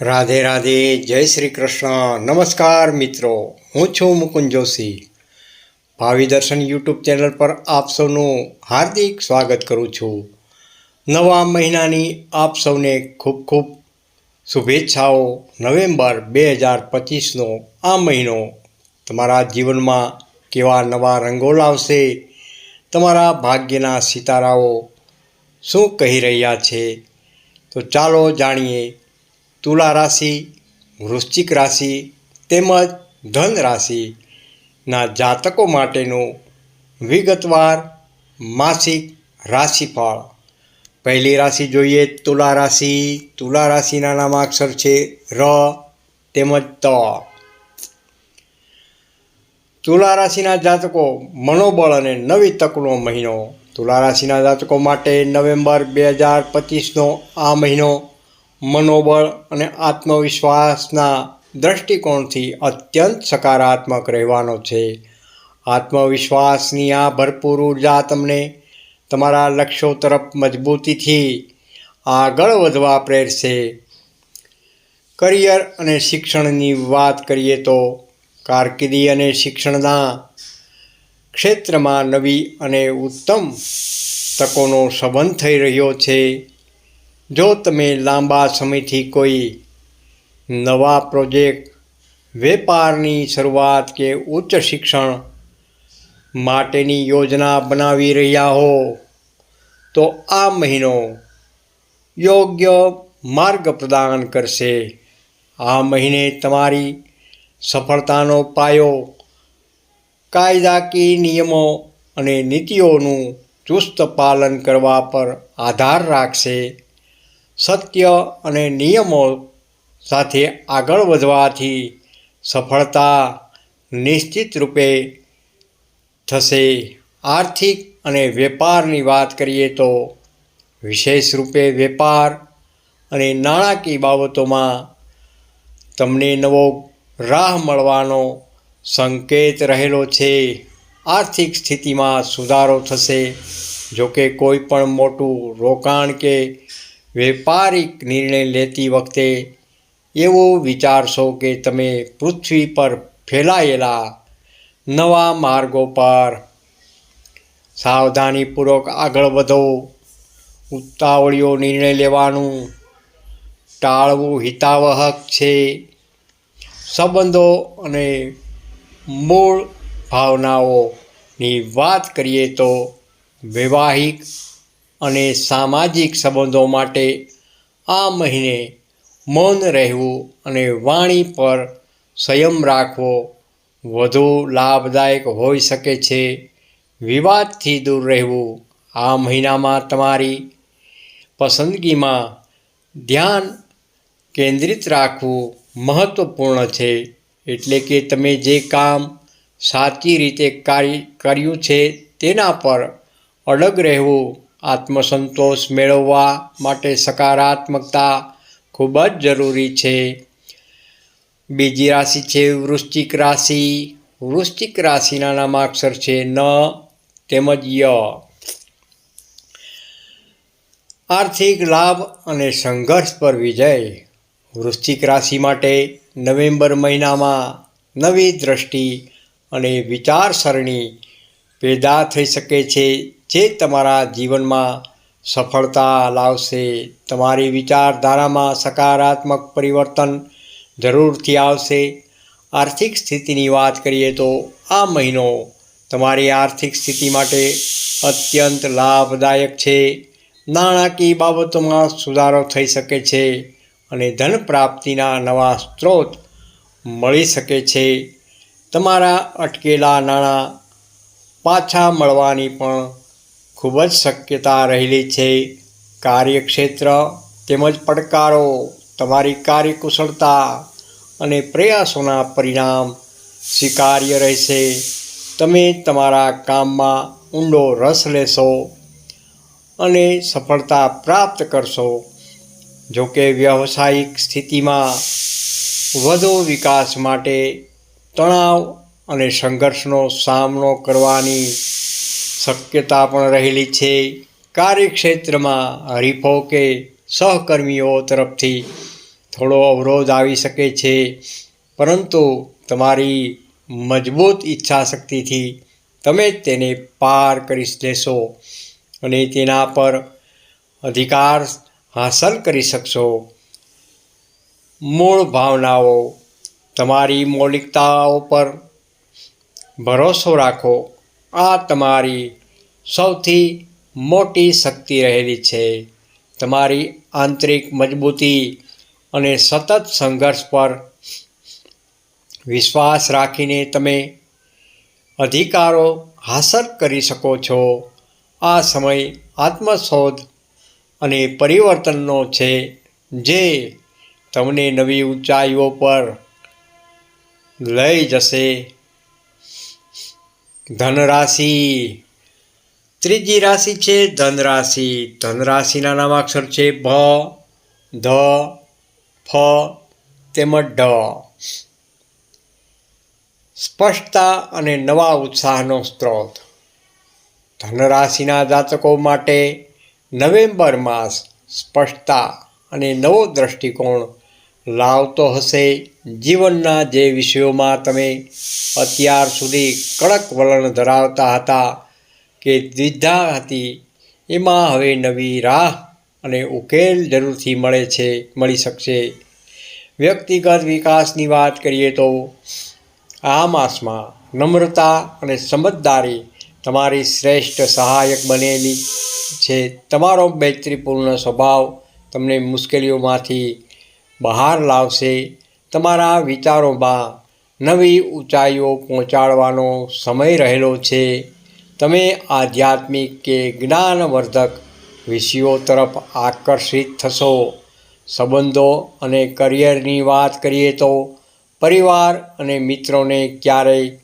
રાધે રાધે, જય શ્રી કૃષ્ણ. નમસ્કાર મિત્રો. હું છું મુકુંદ જોશી. ભાવિ દર્શન યુટ્યુબ ચેનલ પર આપ સૌનું હાર્દિક સ્વાગત કરું છું. નવા મહિનાની આપ સૌને ખૂબ ખૂબ શુભેચ્છાઓ નવેમ્બર બે હજાર પચીસનો આ મહિનો. તમારા જીવનમાં કેવા નવા રંગો લાવશે તમારા ભાગ્યના સિતારાઓ શું કહી રહ્યા છે? તો ચાલો જાણીએ તુલા રાશિ, વૃશ્ચિક રાશિ તેમજ ધન રાશિના જાતકો માટેનું વિગતવાર માસિક રાશિફળ. પહેલી રાશિ જોઈએ તુલા રાશિ. તુલા રાશિના નામાક્ષર છે ર તેમજ ત. તુલા રાશિના જાતકો મનોબળ અને નવી તકનો મહિનો. તુલા રાશિના જાતકો માટે નવેમ્બર બે હજાર પચીસનો આ મહિનો મનોબળ અને આત્મવિશ્વાસના દૃષ્ટિકોણથી અત્યંત સકારાત્મક રહેવાનો છે. આત્મવિશ્વાસની આ ભરપૂર ઊર્જા તમને તમારા લક્ષ્યો તરફ મજબૂતીથી આગળ વધવા પ્રેરશે. કરિયર અને શિક્ષણની વાત કરીએ તો કારકિર્દી અને શિક્ષણના ક્ષેત્રમાં નવી અને ઉત્તમ તકોનો સંબંધ થઈ રહ્યો છે. જો તમે લાંબા સમયથી કોઈ નવા પ્રોજેક્ટ, વેપારની શરૂઆત કે ઉચ્ચ શિક્ષણ માટેની યોજના બનાવી રહ્યા હો, તો આ મહિનો યોગ્ય માર્ગ પ્રદાન કરશે. આ મહિને તમારી સફળતાનો પાયો કાયદાકીય નિયમો અને નીતિઓનું ચુસ્ત પાલન કરવા પર આધાર રાખશે. સત્ય અને નિયમો સાથે આગળ વધવાથી સફળતા નિશ્ચિત રૂપે થશે. આર્થિક અને વેપારની વાત કરીએ તો વિશેષ રૂપે વેપાર અને નાણાકીય બાબતોમાં તમને નવો રાહ મળવાનો સંકેત રહેલો છે. આર્થિક સ્થિતિમાં સુધારો થશે. જોકે કોઈ પણ મોટું રોકાણ કે વેપારિક નિર્ણય લેતી વખતે એવો વિચારશો કે તમે પૃથ્વી પર ફેલાયેલા નવા માર્ગો પર સાવધાનીપૂર્વક આગળ વધો, ઉતાવળીઓ નિર્ણય લેવાનું ટાળવું હિતાવહક છે. સંબંધો અને મૂળ ભાવનાઓની વાત કરીએ તો વૈવાહિક અને સામાજિક સંબંધો માટે આ મહિને મૌન રહેવું અને વાણી પર સંયમ રાખવો વધુ લાભદાયક હોઈ શકે છે. વિવાદથી દૂર રહેવું આ મહિનામાં તમારી પસંદગીમાં ધ્યાન કેન્દ્રિત રાખવું મહત્ત્વપૂર્ણ છે. એટલે કે તમે જે કામ સાચી રીતે કાર્ય કર્યું છે તેના પર અડગ રહેવું આત્મસંતોષ મેળવવા માટે સકારાત્મકતા ખૂબ જ જરૂરી છે. બીજી રાશિ છે વૃશ્ચિક રાશિ. વૃશ્ચિક રાશિના નામાક્ષર છે ન તેમજ ય. આર્થિક લાભ અને સંઘર્ષ પર વિજય. વૃશ્ચિક રાશિ માટે નવેમ્બર મહિનામાં નવી દ્રષ્ટિ અને વિચારસરણી પેદા થઈ શકે છે, જે તમારા જીવનમાં સફળતા લાવશે. તમારી વિચારધારામાં સકારાત્મક પરિવર્તન જરૂરથી આવશે. આર્થિક સ્થિતિની વાત કરીએ તો આ મહિનો તમારી આર્થિક સ્થિતિ માટે અત્યંત લાભદાયક છે. નાણાકીય બાબતોમાં સુધારો થઈ શકે છે અને ધન પ્રાપ્તિના નવા સ્ત્રોત મળી શકે છે. તમારા અટકેલા નાણાં પાછા મળવાની પણ ખૂબ જ શક્યતા રહેલી છે. કાર્યક્ષેત્ર તેમજ પડકારો, તમારી કાર્યકુશળતા અને પ્રયાસોના પરિણામ સ્વીકાર્ય રહેશે. તમે તમારા કામમાં ઊંડો રસ લેશો અને સફળતા પ્રાપ્ત કરશો. જોકે વ્યવસાયિક સ્થિતિમાં વધુ વિકાસ માટે તણાવ અને સંઘર્ષનો સામનો કરવાની શક્યતા પણ રહેલી છે. કાર્યક્ષેત્રમાં હરીફો કે સહકર્મીઓ તરફથી થોડો અવરોધ આવી શકે છે, પરંતુ તમારી મજબૂત ઈચ્છાશક્તિથી તમે તેને પાર કરી લેશો અને તેના પર અધિકાર હાંસલ કરી શકશો. મૂળ ભાવનાઓ તમારી મૌલિકતાઓ પર ભરોસો રાખો. આ તમારી સૌથી મોટી શક્તિ રહેલી છે. તમારી આંતરિક મજબૂતી અને સતત સંઘર્ષ પર વિશ્વાસ રાખીને તમે અધિકારો હાંસલ કરી શકો છો. આ સમય આત્મશોધ અને પરિવર્તનનો છે જે તમને નવી ઊંચાઈઓ પર લઈ જશે. ધનરાશિ. ત્રીજી રાશિ છે ધનરાશિ. ધનરાશિના નામાક્ષર છે ભ ધ, ફ, તેમજ ઢ સ્પષ્ટતા અને નવા ઉત્સાહનો સ્ત્રોત. ધનરાશિના જાતકો માટે નવેમ્બર માસ સ્પષ્ટતા અને નવો દ્રષ્ટિકોણ લાવતો હશે. જીવનના જે વિષયોમાં તમે અત્યાર સુધી કડક વલણ ધરાવતા હતા કે દ્વિધા હતી, એમાં હવે નવી રાહ અને ઉકેલ જરૂરથી મળે છે, મળી શકશે. વ્યક્તિગત વિકાસની વાત કરીએ તો આ માસમાં નમ્રતા અને સમજદારી તમારી શ્રેષ્ઠ સહાયક બનેલી છે. તમારો મૈત્રીપૂર્ણ સ્વભાવ તમને મુશ્કેલીઓમાંથી બહાર લાવશે. તમારા વિચારોમાં નવી ઊંચાઈઓ પહોંચાડવાનો સમય રહેલો છે. તમે આધ્યાત્મિક કે જ્ઞાનવર્ધક વિષયો તરફ આકર્ષિત થશો. સંબંધો અને કરિયરની વાત કરીએ તો પરિવાર અને મિત્રોને ક્યારેય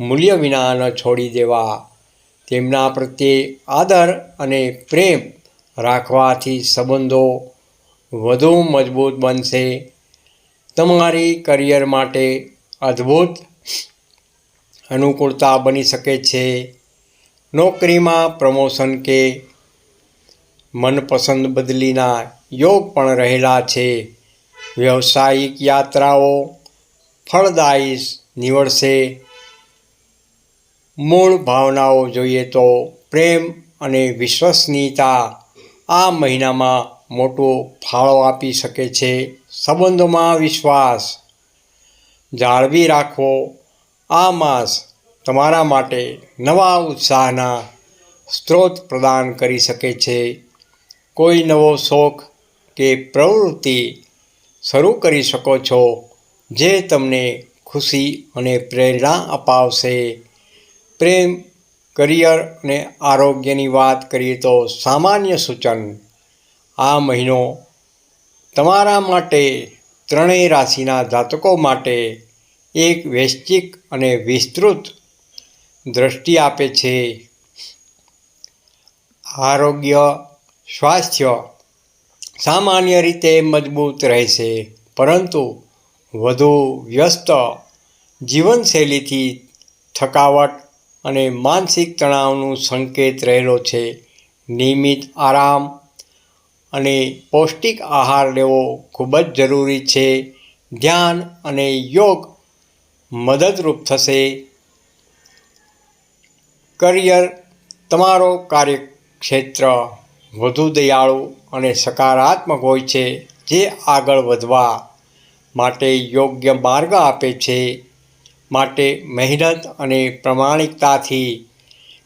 મૂલ્ય વિના ન છોડી દેવા. તેમના પ્રત્યે આદર અને પ્રેમ રાખવાથી સંબંધો વધુ મજબૂત બનશે. તમારી કરિયર માટે અદ્ભુત અનુકૂળતા બની શકે છે. નોકરીમાં પ્રમોશન કે મનપસંદ બદલીના યોગ પણ રહેલા છે. વ્યવસાયિક યાત્રાઓ ફળદાયી નીવડશે. મૂળ ભાવનાઓ જોઈએ તો પ્રેમ અને વિશ્વસનીયતા આ મહિનામાં મોટો ફાળો આપી શકે છે. સંબંધોમાં વિશ્વાસ જાળવી રાખવો, આ માસ તમારા માટે નવા ઉત્સાહના સ્ત્રોત પ્રદાન કરી શકે છે. કોઈ નવો શોખ કે પ્રવૃત્તિ શરૂ કરી શકો છો જે તમને ખુશી અને પ્રેરણા અપાવશે. પ્રેમ, કરિયર અને આરોગ્યની વાત કરીએ તો સામાન્ય સૂચન આ મહિનો તમારા માટે ત્રણેય રાશિના જાતકો માટે એક વૈશ્વિક અને વિસ્તૃત દ્રષ્ટિ આપે છે. આરોગ્ય, સ્વાસ્થ્ય સામાન્ય રીતે મજબૂત રહેશે, પરંતુ વધુ વ્યસ્ત જીવનશૈલીથી થકાવટ અને માનસિક તણાવનું સંકેત રહેલો છે. નિયમિત આરામ અને પૌષ્ટિક આહાર લેવો ખૂબ જ જરૂરી છે. ધ્યાન અને યોગ મદદરૂપ થશે. કરિયર તમારો કાર્યક્ષેત્ર વધુ દયાળુ અને સકારાત્મક હોય છે, જે આગળ વધવા માટે યોગ્ય માર્ગ આપે છે. માટે મહેનત અને પ્રમાણિકતાથી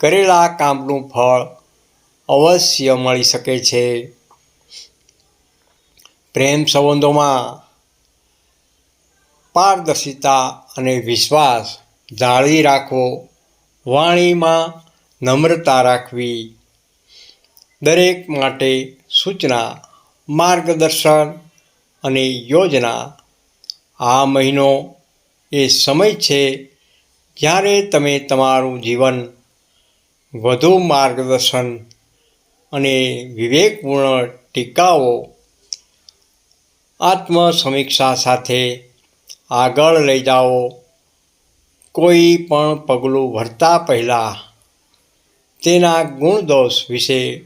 કરેલા કામનું ફળ અવશ્ય મળી શકે છે. પ્રેમ સંબંધોમાં પારદર્શિતા અને વિશ્વાસ જાળવી રાખવો, વાણીમાં નમ્રતા રાખવી, દરેક માટે સૂચના, માર્ગદર્શન અને યોજના. આ મહિનો એ સમય છે જ્યારે તમે તમારું જીવન વધુ માર્ગદર્શન અને વિવેકપૂર્ણ ટીકાઓ આત્મસમીક્ષા સાથે આગળ લઈ જાઓ. કોઈ પણ પગલું ભરતા પહેલાં તેના ગુણદોષ વિશે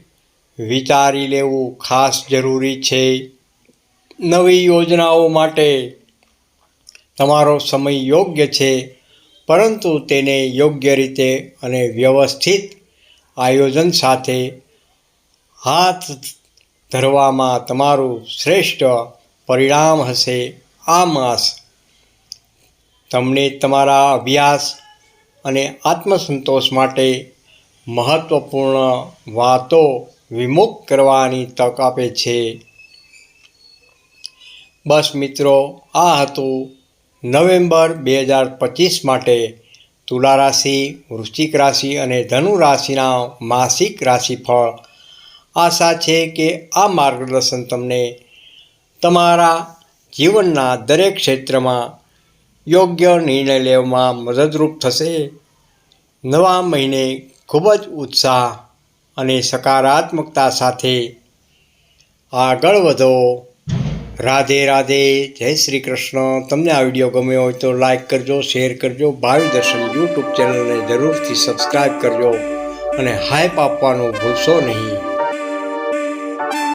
વિચારી લેવું ખાસ જરૂરી છે. નવી યોજનાઓ માટે તમારો સમય યોગ્ય છે, પરંતુ તેને યોગ્ય રીતે અને વ્યવસ્થિત આયોજન સાથે હાથ ધરવામાં તમારું શ્રેષ્ઠ પરિણામ હશે આ માસ. તમને તમારા અભ્યાસ અને આત્મસંતોષ માટે મહત્ત્વપૂર્ણ વાતો વિમુખ કરવાની તક આપે છે. બસ મિત્રો, આ હતું નવેમ્બર બે હજાર પચીસ માટે તુલા રાશિ વૃશ્ચિક રાશિ અને ધનુ રાશિના માસિક રાશિફળ. આશા છે કે આ માર્ગદર્શન તમને તમારા જીવનના દરેક ક્ષેત્રમાં યોગ્ય નિર્ણય લેવામાં મદદરૂપ થશે. નવા મહિને ખૂબ જ ઉત્સાહ અને સકારાત્મકતા સાથે આગળ વધો. રાધે રાધે, જય શ્રી કૃષ્ણ. તમને આ વીડિયો ગમ્યો હોય તો લાઇક કરજો, શેર કરજો, ભાવિ દર્શન યુટ્યુબ ચેનલને જરૂરથી સબસ્ક્રાઈબ કરજો અને હાઈપ આપવાનું ભૂલશો નહીં.